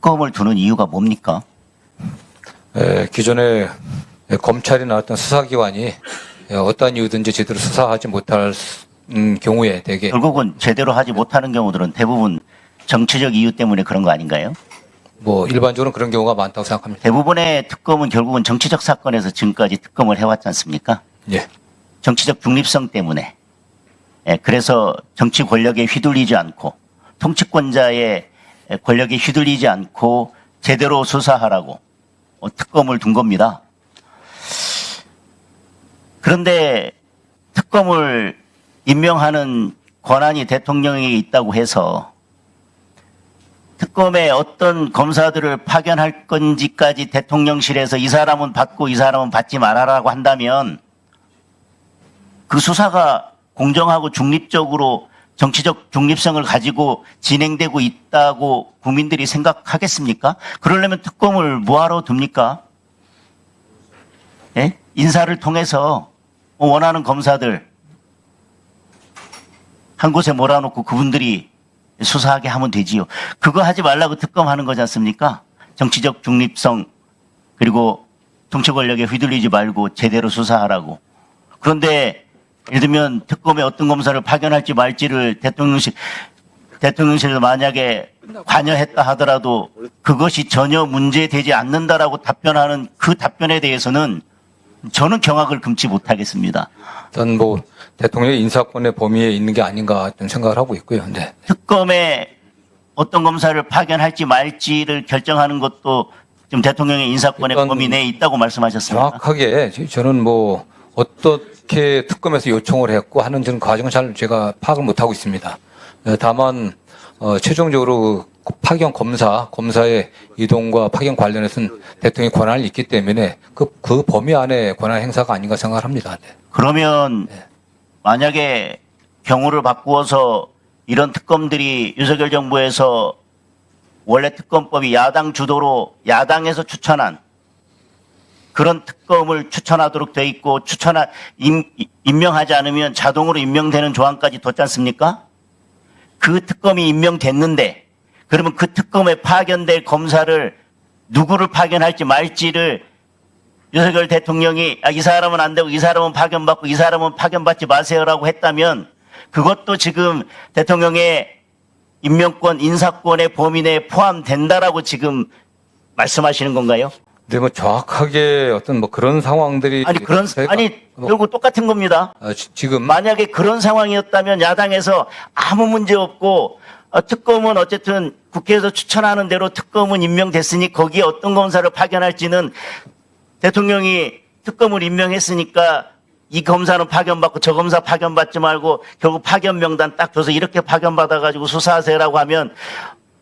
특검을 두는 이유가 뭡니까? 에, 기존에 검찰이나 어떤 수사기관이 에, 어떠한 이유든지 제대로 수사하지 못할 수- 음, 경우에 대개 결국은 제대로 하지 못하는 경우들은 대부분 정치적 이유 때문에 그런 거 아닌가요? 뭐 일반적으로 그런 경우가 많다고 생각합니다. 대부분의 특검은 결국은 정치적 사건에서 지금까지 특검을 해왔지 않습니까? 예. 정치적 중립성 때문에. 예, 그래서 정치 권력에 휘둘리지 않고 통치권자의 권력에 휘둘리지 않고 제대로 수사하라고 어, 특검을 둔 겁니다. 그런데 특검을 임명하는 권한이 대통령에게 있다고 해서 특검에 어떤 검사들을 파견할 건지까지 대통령실에서 이 사람은 받고 이 사람은 받지 말아라고 한다면 그 수사가 공정하고 중립적으로 정치적 중립성을 가지고 진행되고 있다고 국민들이 생각하겠습니까? 그러려면 특검을 뭐하러 둡니까? 예? 인사를 통해서 원하는 검사들 한 곳에 몰아놓고 그분들이 수사하게 하면 되지요. 그거 하지 말라고 특검하는 거지 않습니까? 정치적 중립성 그리고 정치 권력에 휘둘리지 말고 제대로 수사하라고. 그런데 예를 들면 특검에 어떤 검사를 파견할지 말지를 대통령실 대통령실에서 만약에 관여했다 하더라도 그것이 전혀 문제되지 않는다라고 답변하는 그 답변에 대해서는 저는 경악을 금치 못하겠습니다. 일단 뭐 대통령의 인사권의 범위에 있는 게 아닌가 좀 생각을 하고 있고요. 네. 특검에 어떤 검사를 파견할지 말지를 결정하는 것도 지금 대통령의 인사권의 범위 내에 있다고 말씀하셨습니다. 정확하게 저는 뭐 어 떻게 특검에서 요청을 했고 하는지는 과정은 잘 제가 파악을 못 하고 있습니다. 어, 다만 어, 최종적으로 파견 검사 검사의 이동과 파견 관련해서는 대통령의 권한이 있기 때문에 그, 그 범위 안에 권한 행사가 아닌가 생각을 합니다. 네. 그러면 만약에 경우를 바꾸어서 이런 특검들이 윤석열 정부에서 원래 특검법이 야당 주도로 야당에서 추천한 그런 특검을 추천하도록 돼 있고 추천하 임, 임명하지 않으면 자동으로 임명되는 조항까지 뒀지 않습니까? 그 특검이 임명됐는데 그러면 그 특검에 파견될 검사를 누구를 파견할지 말지를 윤석열 대통령이 아, 이 사람은 안 되고 이 사람은 파견받고 이 사람은 파견받지 마세요라고 했다면 그것도 지금 대통령의 임명권 인사권의 범위 내에 포함된다라고 지금 말씀하시는 건가요? 근데 뭐 정확하게 어떤 뭐 그런 상황들이 아니 그런 저희가 아니 뭐, 결국 똑같은 겁니다. 어, 지- 지금 만약에 그런 상황이었다면 야당에서 아무 문제 없고 어, 특검은 어쨌든 국회에서 추천하는 대로 특검은 임명됐으니 거기에 어떤 검사를 파견할지는 대통령이 특검을 임명했으니까 이 검사는 파견받고 저 검사 파견받지 말고 결국 파견 명단 딱 줘서 이렇게 파견받아가지고 수사하세요라고 하면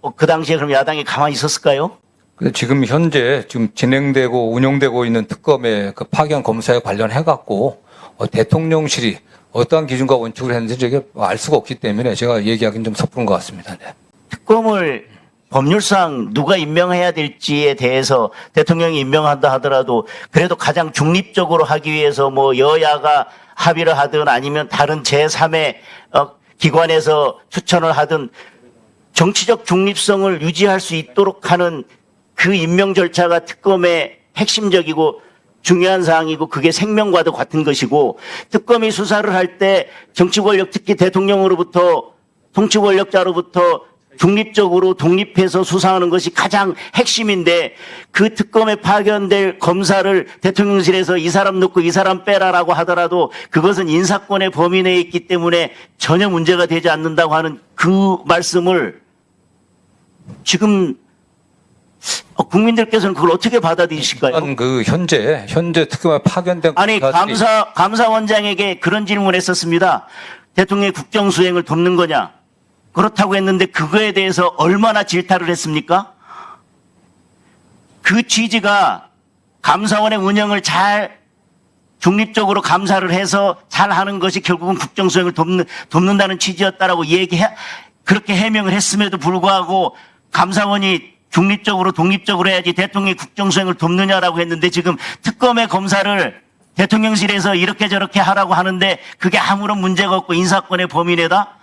어, 그 당시에 그럼 야당이 가만히 있었을까요? 근데 지금 현재 지금 진행되고 운영되고 있는 특검의 그 파견 검사에 관련해 갖고 어, 대통령실이 어떠한 기준과 원칙을 했는지 알 수가 없기 때문에 제가 얘기하기는 좀 섣부른 것 같습니다. 네. 특검을 법률상 누가 임명해야 될지에 대해서 대통령이 임명한다 하더라도 그래도 가장 중립적으로 하기 위해서 뭐 여야가 합의를 하든 아니면 다른 제3의 어, 기관에서 추천을 하든 정치적 중립성을 유지할 수 있도록 하는 그 임명 절차가 특검의 핵심적이고 중요한 사항이고 그게 생명과도 같은 것이고 특검이 수사를 할 때 정치 권력 특히 대통령으로부터 통치 권력자로부터 중립적으로 독립해서 수사하는 것이 가장 핵심인데 그 특검에 파견될 검사를 대통령실에서 이 사람 넣고 이 사람 빼라라고 하더라도 그것은 인사권의 범위 내에 있기 때문에 전혀 문제가 되지 않는다고 하는 그 말씀을 지금 어, 국민들께서는 그걸 어떻게 받아들이실까요? 일단 그 현재 현재 특검에 파견된 아니 검사들이 감사 감사원장에게 그런 질문했었습니다. 대통령의 국정 수행을 돕는 거냐? 그렇다고 했는데 그거에 대해서 얼마나 질타를 했습니까? 그 취지가 감사원의 운영을 잘 중립적으로 감사를 해서 잘 하는 것이 결국은 국정 수행을 돕는 돕는다는 취지였다라고 얘기 해 그렇게 해명을 했음에도 불구하고 감사원이 중립적으로 독립적으로 해야지 대통령의 국정 수행을 돕느냐라고 했는데 지금 특검의 검사를 대통령실에서 이렇게 저렇게 하라고 하는데 그게 아무런 문제가 없고 인사권의 범위 내다?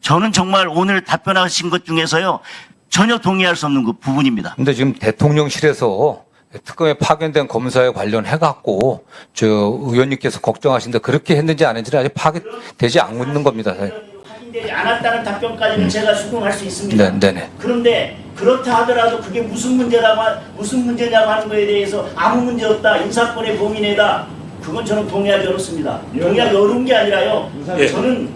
저는 정말 오늘 답변하신 것 중에서요. 전혀 동의할 수 없는 그 부분입니다. 근데 지금 대통령실에서 특검에 파견된 검사에 관련해 갖고 저 의원님께서 걱정하신데 그렇게 했는지 안 했는지 아직 파악되지 않고 있는 겁니다. 확인 되지 않았다는 답변까지는 제가 수긍할 수 있습니다. 네, 네 네. 그런데 그렇다 하더라도 그게 무슨 문제라고 하- 무슨 문제냐고 하는 거에 대해서 아무 문제 없다 인사권의 범위 내다 그건 저는 동의하기 어렵습니다. 동의하기 어려운 게 아니라요. 예. 저는